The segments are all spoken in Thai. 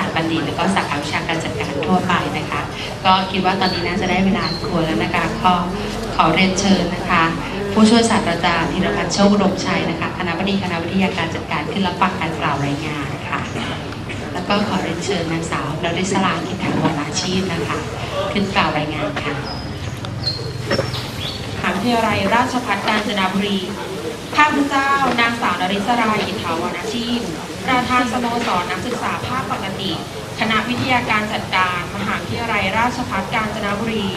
าสตร์บัณฑิตแล้วก็สาขาวิชาการจัดการทั่วไปนะคะ ก็คิดว่าตอนนี้น่าจะได้เวลาควรแล้วนะคะก็ขอเรียนเชิญนะคะ ผู้ช่วยศาสตราจารย์ธีรพัฒน์โชคอุดมชัยนะคะคณะบดีคณะวิทยาการจัดการขึ้นรับฟังการกล่าวรายงานค่ะ แล้วก็ขอเรียนเชิญนางสาวดริศลากิจถังวรอาชีพนะคะ ขึ้นกล่าวรายงานค่ะมหาวิทยาลัยราชภัฏกาญจนบุรีข้าพเจ้านางสาวนริศราอินทาวรอาชีพ ประธานสโมสรนักศึกษาภาคปกติ คณะวิทยาการจัดการ มหาวิทยาลัยราชภัฏกาญจนบุรี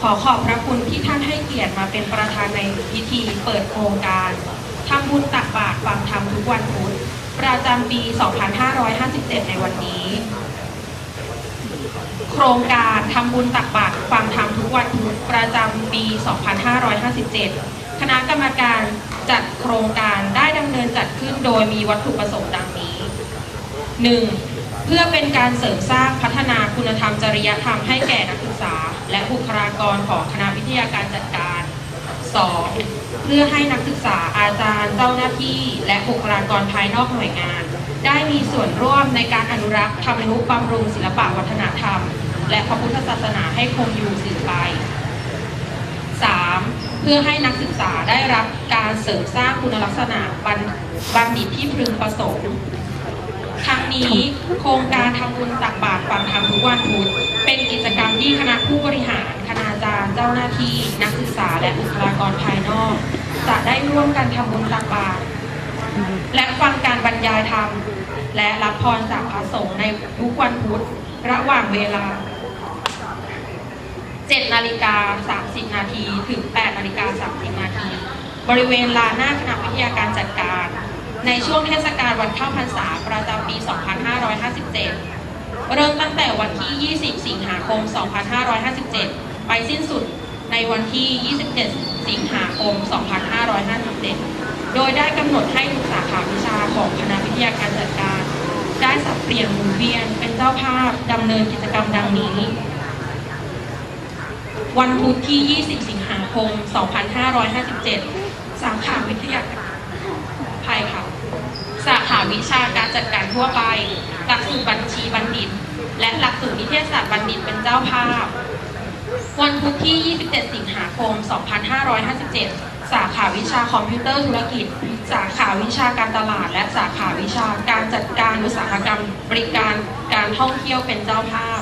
ขอขอบพระคุณที่ท่านให้เกียรติมาเป็นประธานในพิธีเปิดโครงการทำบุญตักบาตรฟังธรรมทุกวันพุธประจำปี 2557 ในวันนี้ โครงการทำบุญตักบาตรฟังธรรมทุกวันพุธประจำปี 2557 คณะกรรมการจัดโครงการได้ดำเนินจัดขึ้นโดยมีวัตถุประสงค์ดัง 1. เพื่อเป็นการเสริมสร้างพัฒนาคุณธรรมจริยธรรมให้แก่นักศึกษา และบุคลากรของคณะวิทยาการจัดการ 2. เพื่อให้นักศึกษาอาจารย์เจ้าหน้าที่ และบุคลากรภายนอกหน่วยงาน ได้มีส่วนร่วมในการอนุรักษ์ทำนุบำรุงศิลปะวัฒนธรรม และพระพุทธศาสนาให้คงอยู่สืบไป 3. เพื่อให้นักศึกษาได้รับการเสริมสร้างคุณลักษณะบัณฑิตที่พึงประสงค์ นี้ โครงการทำบุญตักบาตรฟังธรรมทุกวันพุธเป็นกิจกรรมที่คณะผู้บริหาร คณาจารย์ เจ้าหน้าที่ นักศึกษาและบุคลากรภายนอก จะได้ร่วมกันทำบุญตักบาตรและฟังการบรรยายธรรม และรับพรจากพระสงฆ์ในทุกวันพุธระหว่างเวลา 7 นาฬิกา 30 นาที ถึง 8 นาฬิกา 30 นาที บริเวณลานหน้าคณะวิทยาการจัดการ ในช่วงเทศกาลวันเข้าพรรษาประจำปี 2557 เริ่มตั้งแต่วันที่ 20 สิงหาคม 2557 ไปสิ้นสุดในวันที่ 27 สิงหาคม 2557 โดยได้กำหนดให้ทุกสาขาวิชาของคณะวิทยาการจัดการ ได้สับเปลี่ยนหมุนเวียนเป็นเจ้าภาพดำเนินกิจกรรมดังนี้ วันพุธที่ 20 สิงหาคม 2557 สาขาวิทยาการภัยค่ะาขาวิชาการจัดการทั่วไป หลักสูตรบัญชีบัณฑิต และหลักสูตรนิเทศศาสตร์บัณฑิตเป็นเจ้าภาพ วันพุธที่ 27 สิงหาคม 2557 สาขาวิชาคอมพิวเตอร์ธุรกิจ สาขาวิชาการตลาด และสาขาวิชาการจัดการอุตสาหกรรม บริการการท่องเที่ยวเป็นเจ้าภาพ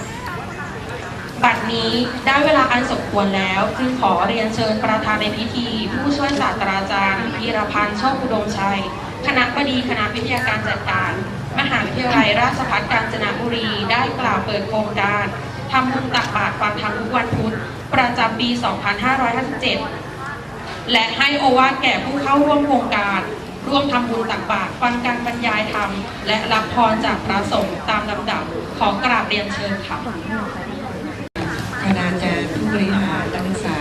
บัดนี้ได้เวลาอันสมควรแล้วจึงขอเรียนเชิญประธานในพิธี ผู้ช่วยศาสตราจารย์พีรพันธ์โชคอุดมชัย คณะบดีคณะวิทยาการจัดการ มหาวิทยาลัยราชภัฏกาญจนบุรี ได้กล่าวเปิดโครงการทำบุญตักบาตรฟังธรรมทุกวันพุธประจำปี 2557 และให้โอวาทแก่ผู้เข้าร่วมโครงการ ร่วมทำบุญตักบาตรฟังการบรรยายธรรม และรับพรจากพระสงฆ์ตามลำดับขอกราบเรียนเชิญค่ะคณาจารย์ผู้บริหารนักศึกษา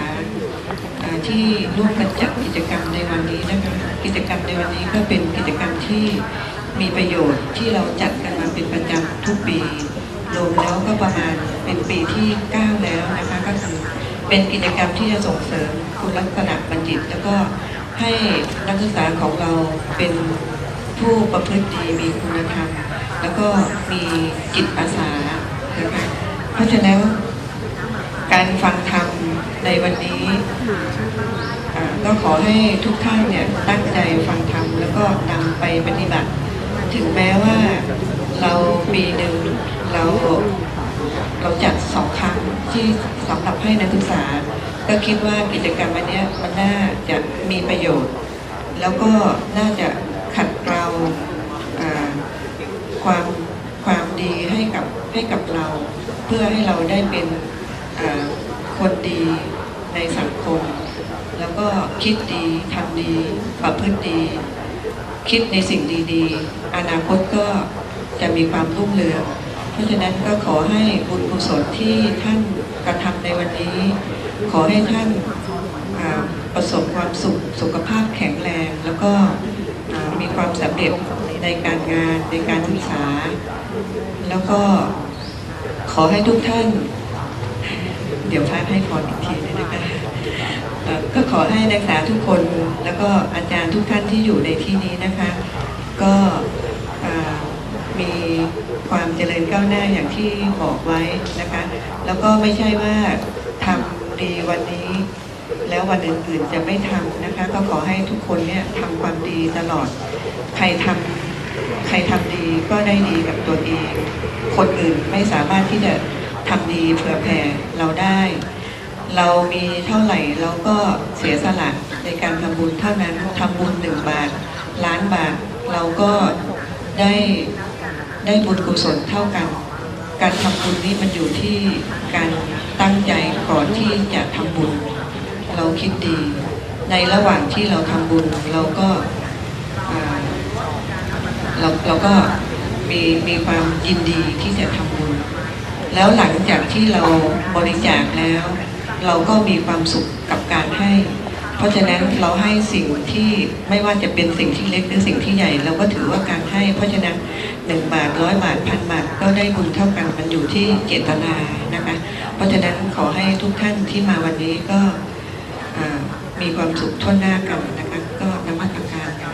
อ่าที่ร่วมกันจัดกิจกรรมในวันนี้นะคะ กิจกรรมในวันนี้ก็เป็นกิจกรรมที่มีประโยชน์ที่เราจัดกันมาเป็นประจำทุกปีรวมแล้วก็ประมาณเป็นปีที่ 9 แล้วนะคะก็คือเป็นกิจกรรมที่จะส่งเสริมคุณลักษณะบัณฑิต แล้วก็ให้นักศึกษาของเราเป็นผู้ประพฤติดีมีคุณธรรม แล้วก็มีจิตอาสานะคะเพราะฉะนั้น การฟังธรรมในวันนี้อ่าก็ขอให้ทุกท่านเนี่ยตั้งใจฟังธรรมแล้วก็นำไปปฏิบัติ ถึงแม้ว่าเราปีหนึ่งเราเราจัดสองครั้งที่สำหรับให้นักศึกษา ก็คิดว่ากิจกรรมอันเนี้ยมันน่าจะมีประโยชน์ แล้วก็น่าจะขัดเกลาอ่าความความดีให้กับให้กับเรา เพื่อให้เราได้เป็นอ่า คนดีในสังคม แล้วก็คิดดีทำดีประพฤติดี คิดในสิ่งดีๆ อนาคตก็จะมีความรุ่งเรืองเพราะฉะนั้นก็ขอให้บุญกุศลที่ท่านกระทำในวันนี้ ขอให้ท่านประสบความสุขสุขภาพแข็งแรง แล้วก็มีความสำเร็จในการงานในการศึกษา แล้วก็ขอให้ทุกท่าน เดี๋ยวพระให้พรอีกทีนะคะก็ขอให้นักศึกษาทุกคนแล้วก็อาจารย์ทุกท่านที่อยู่ในที่นี้นะคะ ก็มีความเจริญก้าวหน้าอย่างที่บอกไว้นะคะ แล้วก็ไม่ใช่ว่าทำดีวันนี้ แล้ววันอื่นๆจะไม่ทำนะคะ ก็ขอให้ทุกคนเนี่ยทำความดีตลอด ใครทำใครทำดีก็ได้ดีกับตัวเอง คนอื่นไม่สามารถที่จะ ทำดีเผื่อแผ่เราได้ เรามีเท่าไหร่เราก็เสียสละในการทำบุญเท่านั้นทำบุญหนึ่งบาท ล้านบาท เราก็ได้ได้บุญกุศลเท่ากัน การทำบุญนี่มันอยู่ที่การตั้งใจก่อนที่จะทำบุญ เราคิดดี ในระหว่างที่เราทำบุญเราก็เราเราก็มีมีความยินดีที่จะทำบุญ แล้วหลังจากที่เราบริจาคแล้ว เราก็มีความสุขกับการให้ เพราะฉะนั้นเราให้สิ่งที่ไม่ว่าจะเป็นสิ่งที่เล็กหรือสิ่งที่ใหญ่ เราก็ถือว่าการให้ เพราะฉะนั้นหนึ่งบาทร้อยบาทพันบาทก็ได้บุญเท่ากันมันอยู่ที่เจตนานะคะ เพราะฉะนั้นขอให้ทุกท่านที่มาวันนี้ก็มีความสุขทั่วหน้ากันนะคะก็นมัสการค่ะ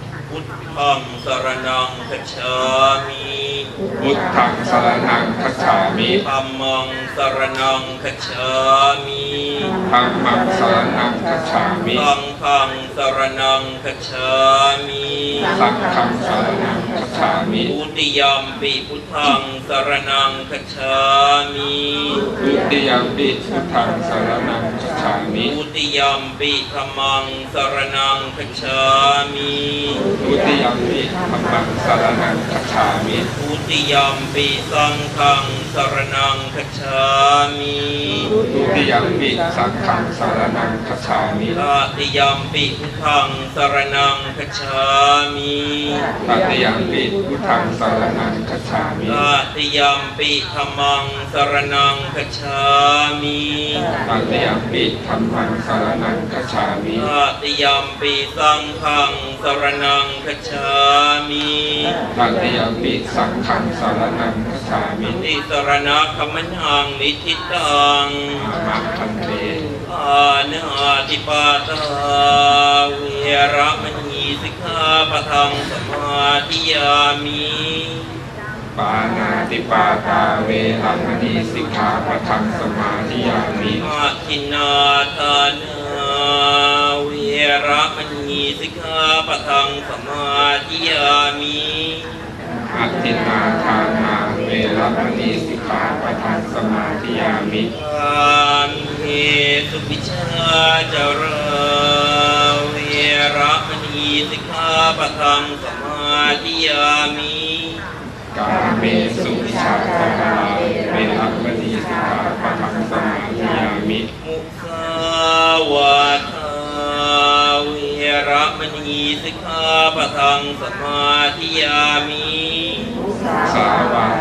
พุทธังสรนังคัจฉามิพุทธังสรณังคัจฉามิธัมมังสรนังคัจฉามิธัมมังสรณังคัจฉามิสังฆังสรนังคัจฉามิสังฆังสรณังคัจฉามิทุติยมปิพุทธังสรนังคัจฉามิทุติยมปิพุทธังสรณังคัจฉามิทุติยมปิธัมมังสรนังคัจฉามิทุติยมปิธัมมังสรณังคัจฉามิทุติยมปิสังฆัง สรนังคัจฉามิทุติยมปิสังฆังสรณังคัจฉามิตติยมปิพุทธังสรนังคัจฉามิตติยมปิพุทธังสรณังคัจฉามิตติยมปิธรรมังสรนังคัจฉามิตติยมปิธัมมังสรณังคัจฉามิตติยมปิสังฆังสรนังคัจฉามิตติยมปิสังฆังสรณังคัจฉามิติสรณะขมัญญังนิทิตังอามาคันเตอาติปาตาเวรมณีสิกขาปะทังสมาธิยามิปานาติปาตาเวรมณีสิกขาปะทังสมาธิยามิอาทินาทานาเวรมณีสิกขาปะทังสมาธิยามิอัตตินาทานา เวรมณีสิกขาปะทังสมาธิยามิอามิสุปิชาจาราเวระมณีสิกขาปะทังสมาธิยามิกาเมสุวิชาจาราเวรมณีสิกขาปะทังสมาธิยามิมุสาวาทาเวระมณีสิกขาปะทังสมาธิยามิ สาวา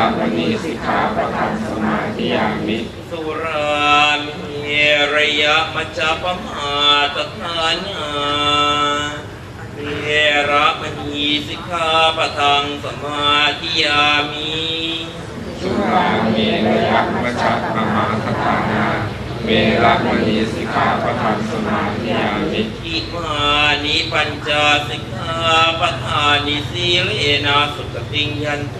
ทาเวรมณีสิกขาปะทังสมาธิยามิสุรามิระยะมัจจปมาตทานาเวระมณีสิกขาปะทังสมาธิยามิสุราเมรยะมัชฌะปมาทฐานาเวรมณีสิกขาปะทังสมาธิยามิทิมานิปัญจสิกขาปทานิสีเลนะสุขติงยันติ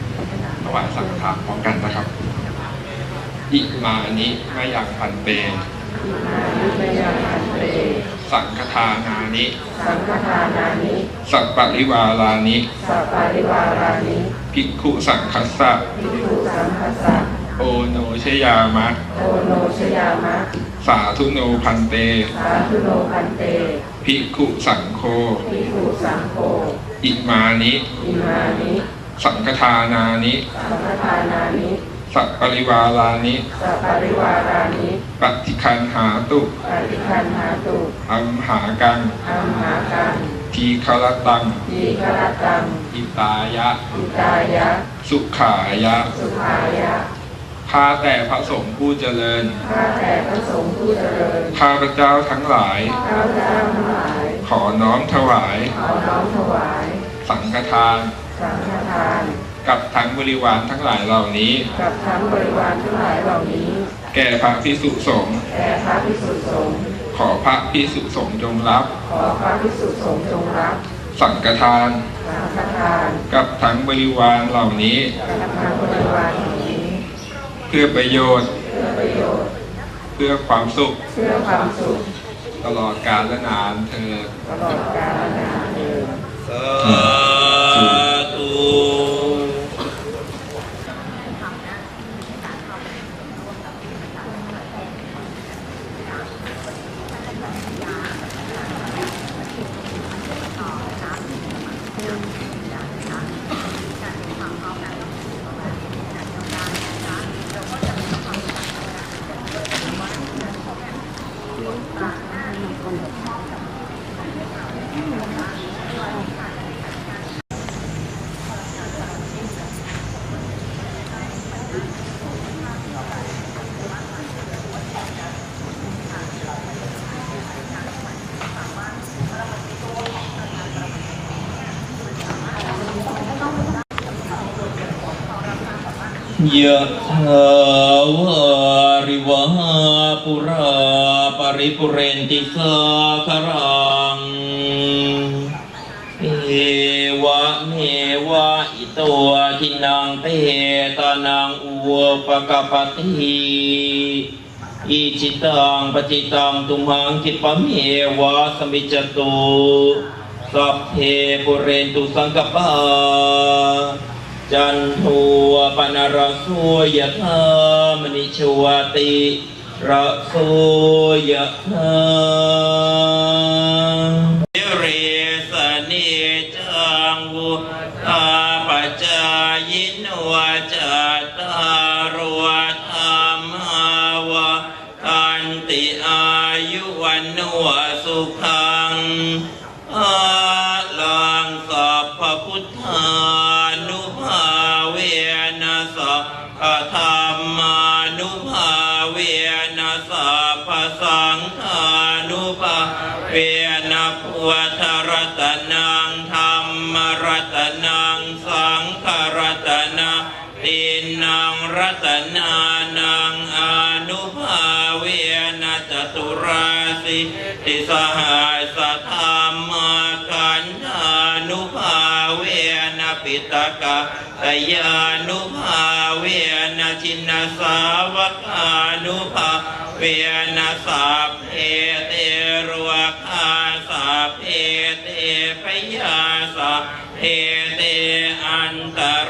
ถวายสังฆทานพร้อมกันนะครับ อิมานิมะยังพันเต สังฆทานานิ สังฆทานานิสัปปะริวารานิ สัปปาริวารานิภิกขุสังคัสสะ ภิกขุสังฆสสะ โอโนชยามะ โอโนชยามะ สาธุโนพันเต สาธุโนพันเต ภิกขุสังโฆ ภิกขุสังโฆ อิมานิ อิมานิ สังฆทานานิสังฆทานานิสัปปริวารานิสัปปาริวารานิปฏิคันหาตุปฏิคันหาตุอัมหากังอัมหากังทีคารตังทีฆรตังอิตายะอิตายะ สุขายะ สุขายะข้าแต่พระสงฆ์ผู้เจริญข้าแต่พระสงฆ์ผู้เจริญ ข้าพระเจ้าทั้งหลาย ข้าพเจ้าทั้งหลาย ขอน้อมถวาย ขอน้อมถวาย สังฆทานสังฆ ทาน กับทั้งบริวารทั้งหลายเหล่านี้ กับทั้งบริวารทั้งหลายเหล่านี้ แก่พระพิสุสงฆ์แด่พระภิกษุสงฆ์ขอพระพิสุสงฆ์จงรับ ขอพระภิกษุสงฆ์จงรับ สังฆทาน สังฆทาน กับทั้งบริวารเหล่านี้ กับทั้งบริวารเหล่านี้ เพื่อประโยชน์ เพื่อประโยชน์ เพื่อความสุข เพื่อความสุข ตลอดกาลและนานเธอญตลอดกาลนานเทิน สาธุ ยะถาวาริวหาปุราปริปุเรนติสาคารังเอวะเมวะอิโตัวทินังเปตานังอุปกปปติอิจิตังปฏิตังตุมหังคิปะเมวะสมิจจตุสัพเพปุเรนตุสังกปา จันโทปนรโสยธามณิชวติระโสยธา นะจตุราสิติสหายสัทธรรมาคันธานุภาเวนะปิตกะตยานุภาเวนะชินสาวกานุภาเวนะสัพเพเตรวคาสัพเพเตพยาสัพเพเตอันตา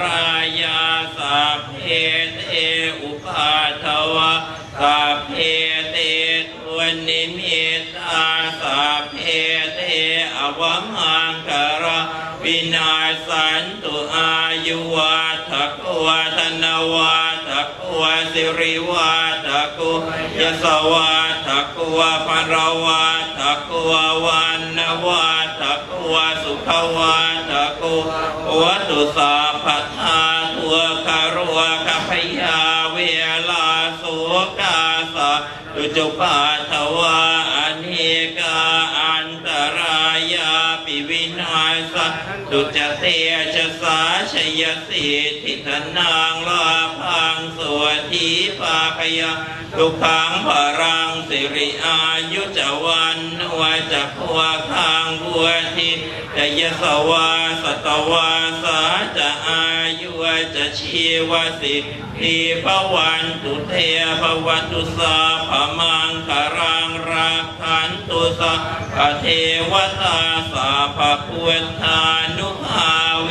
วมังคาระวินาสันตุอายุวักวัฒนวักวสิริวัฏกุยสวัฏกุวภรวักุววันนวักุวสุขวัฏกุวัตุสาพัทธาตัวคารวะขพยาเวลาสุกาสะตุจุปาทว นาสตุจเตชสาชยสิทธิธนังลาพังสวัสดีปาคยาทุกขังพรังสิริอายุจวันวาจักวาคังบัวทิจยสวาสตวาสาจะอายุวจะชีวสิทธิภวันตุเทภวันตุสาพมังคารังรัก ขันตุสาพเทวตาสาพพุทธานุภาเว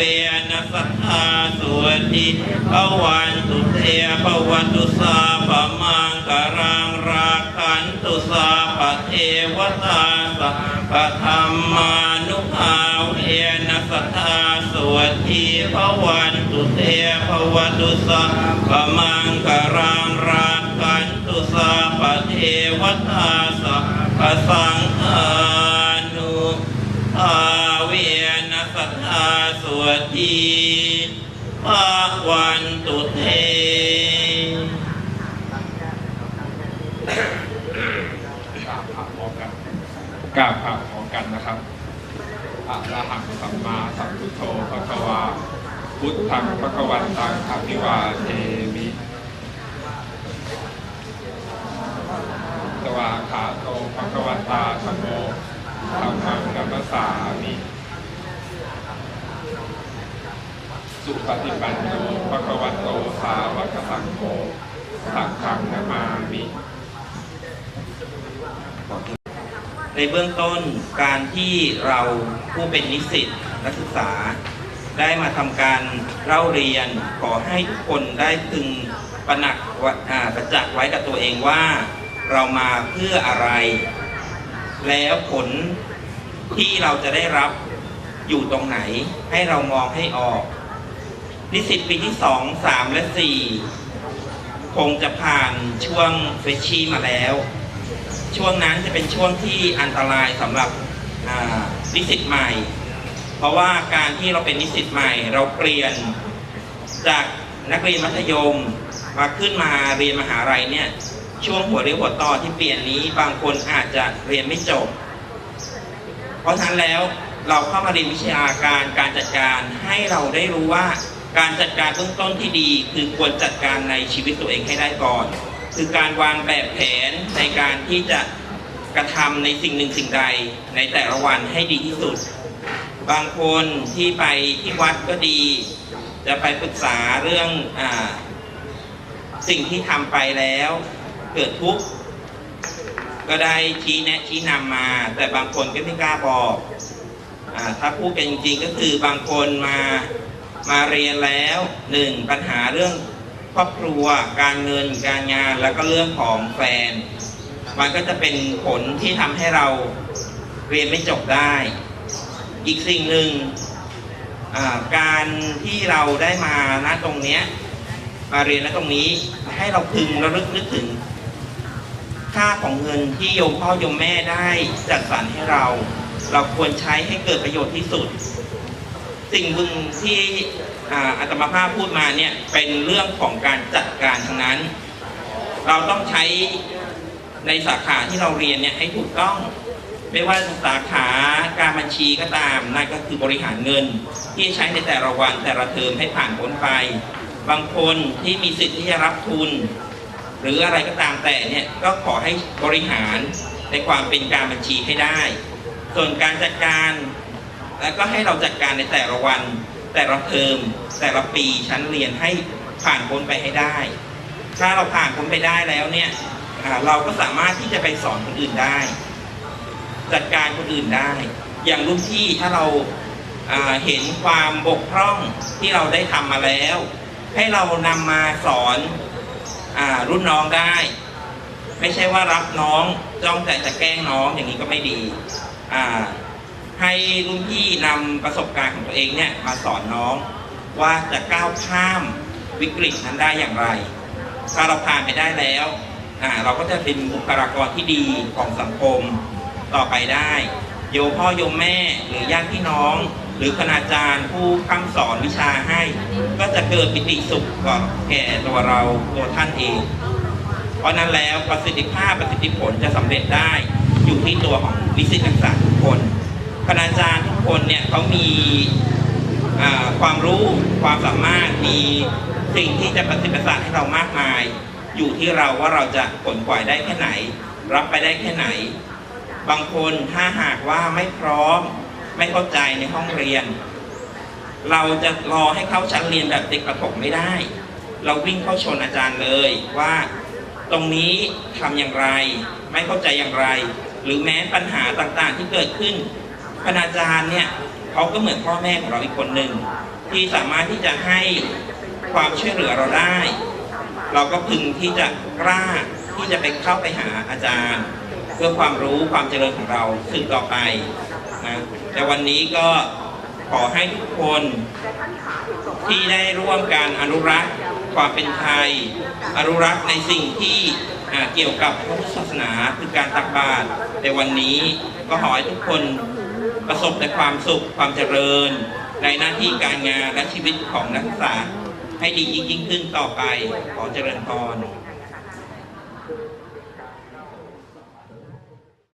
นัสทธาสวติภวันตุเทภวันตุสาพมังคารังรักขันตุสาพเทวตาสาพธรรมานุภาเวนัสทธาสวติภวันตุเทภวันตุสาพมังคารังรักขันตุสาพเทวตาสา พสังฆานุภาเวนัสทธาสวติภวันตุเทกราบพระพร้อมกันนะครับอะระหังสัมมาสัมพุทโธพระคะวาพุทธังพระคะวันตังอภิวาเทมิส วาขาโตพระคะวันตาธรรมโมธรรมังกัมมสามิสุปฏิปันโนภะคะวโตสาวกสังโฆสังฆังนามามิในเบื้องต้นการที่เราผู้เป็นนิสิตนักศึกษา ได้มาทำการเล่าเรียนขอให้ทุกคนได้พึงประหนักประจักษ์ไว้กับตัวเองว่า เรามาเพื่ออะไร แล้วผลที่เราจะได้รับอยู่ตรงไหน ให้เรามองให้ออก นิสิตปีที่สองสามและสี่คงจะผ่านช่วงเฟชชี่มาแล้ว ช่วงนั้นจะเป็นช่วงที่อันตรายสำหรับนิสิตใหม่ เพราะว่าการที่เราเป็นนิสิตใหม่ เราเปลี่ยนจากนักเรียนมัธยมมาขึ้นมาเรียนมหาลัยเนี่ย ช่วงหัวเรียวหัวต่อที่เปลี่ยนนี้บางคนอาจจะเรียนไม่จบ เพราะฉะนั้นแล้วเราเข้ามาเรียนวิชาการการจัดการให้เราได้รู้ว่าการจัดการเบื้องต้นที่ดี คือควรจัดการในชีวิตตัวเองให้ได้ก่อน คือการวางแบบแผนในการที่จะกระทำในสิ่งหนึ่งสิ่งใดในแต่ละวันให้ดีที่สุด บางคนที่ไปที่วัดก็ดี จะไปปรึกษาเรื่องอสิ่งที่ทำไปแล้ว เกิดทุกข์ก็ได้ชี้แนะชี้นำมา แต่บางคนก็ไม่กล้าบอกอถ้าพูดกันจริงๆก็คือบางคนมามาเรียนแล้วหนึ่งปัญหาเรื่องครอบครัวการเงินการงานแล้วก็เรื่องของแฟน มันก็จะเป็นผลที่ทำให้เราเรียนไม่จบได้ อีกสิ่งหนึ่งการที่เราได้มาณตรงเนี้ยมาเรียนณตรงนี้ให้เราพึงระลึกนึกถึง ค่าของเงินที่โยมพ่อโยมแม่ได้จัดสรรให้เรา เราควรใช้ให้เกิดประโยชน์ที่สุด สิ่งหนึ่งที่อาอาตมาภาพพูดมาเนี่ยเป็นเรื่องของการจัดการทั้งนั้น เราต้องใช้ในสาขาที่เราเรียนเนี่ยให้ถูกต้อง ไม่ว่าสาขาการบัญชีก็ตามนั่นก็คือบริหารเงิน ที่ใช้ในแต่ละวันแต่ละเทอมให้ผ่านพ้นไป บางคนที่มีสิทธิ์ที่จะรับทุน หรืออะไรก็ตามแต่เนี่ยก็ขอให้บริหารในความเป็นการบัญชีให้ได้ ส่วนการจัดการ แล้วก็ให้เราจัดการในแต่ละวัน แต่ละเทอมแต่ละปีชั้นเรียนให้ผ่านพ้นไปให้ได้ ถ้าเราผ่านพ้นไปได้แล้วเนี่ยเราก็สามารถที่จะไปสอนคนอื่นได้ จัดการคนอื่นได้ อย่างรุ่นพี่ถ้าเราเห็นความบกพร่องที่เราได้ทำมาแล้ว ให้เรานำมาสอน รุ่นน้องได้ ไม่ใช่ว่ารับน้องจ้องแต่จะแกล้งน้องอย่างนี้ก็ไม่ดีให้รุ่นพี่นำประสบการณ์ของตัวเองเนี่ยมาสอนน้องว่าจะก้าวข้ามวิกฤตนั้นได้อย่างไร ถ้าเราผ่านไปได้แล้วเราก็จะเป็นบุคลากรที่ดีของสังคมต่อไปได้ โยมพ่อโยมแม่หรือญาติพี่น้อง หรือคณาจารย์ผู้ค้ำสอนวิชาให้ ก็จะเกิดปิติสุขกับแก่ตัวเราตัวท่านเอง เพราะนั้นแล้วประสิทธิภาพประสิทธิผลจะสำเร็จได้อยู่ที่ตัวของนิสิตนักศึกษาทุกคนคณาจารย์ทุกคนเนี่ยเขามีความรู้ความสามารถมีสิ่งที่จะประสิทธิประสานให้เรามากมาย อยู่ที่เราว่าเราจะผลกวายได้แค่ไหน รับไปได้แค่ไหน บางคนถ้าหากว่าไม่พร้อมไม่เข้าใจในห้องเรียน เราจะรอให้เข้าชั้นเรียนแบบเด็กประถมไม่ได้ เราวิ่งเข้าชนอาจารย์เลยว่าตรงนี้ทำอย่างไร ไม่เข้าใจอย่างไร หรือแม้ปัญหาต่างๆที่เกิดขึ้นคณาจารย์เนี่ยเขาก็เหมือนพ่อแม่ของเราอีกคนหนึ่งที่สามารถที่จะให้ความช่วยเหลือเราได้ เราก็พึงที่จะกล้าที่จะไปเข้าไปหาอาจารย์ พื่อความรู้ความเจริญของเราสืบต่อไปนะแต่วันนี้ก็ขอให้ทุกคนที่ได้ร่วมการอนุรักษ์ความเป็นไทย อนุรักษ์ในสิ่งที่เกี่ยวกับพระพุทธศาสนาคือการตักบาตรในวันนี้ก็ขอให้ทุกคนประสบแต่ความสุขความเจริญ ในหน้าที่การงานและชีวิตของนักศึกษาให้ดียิ่งขึ้นต่อไปขอเจริญพร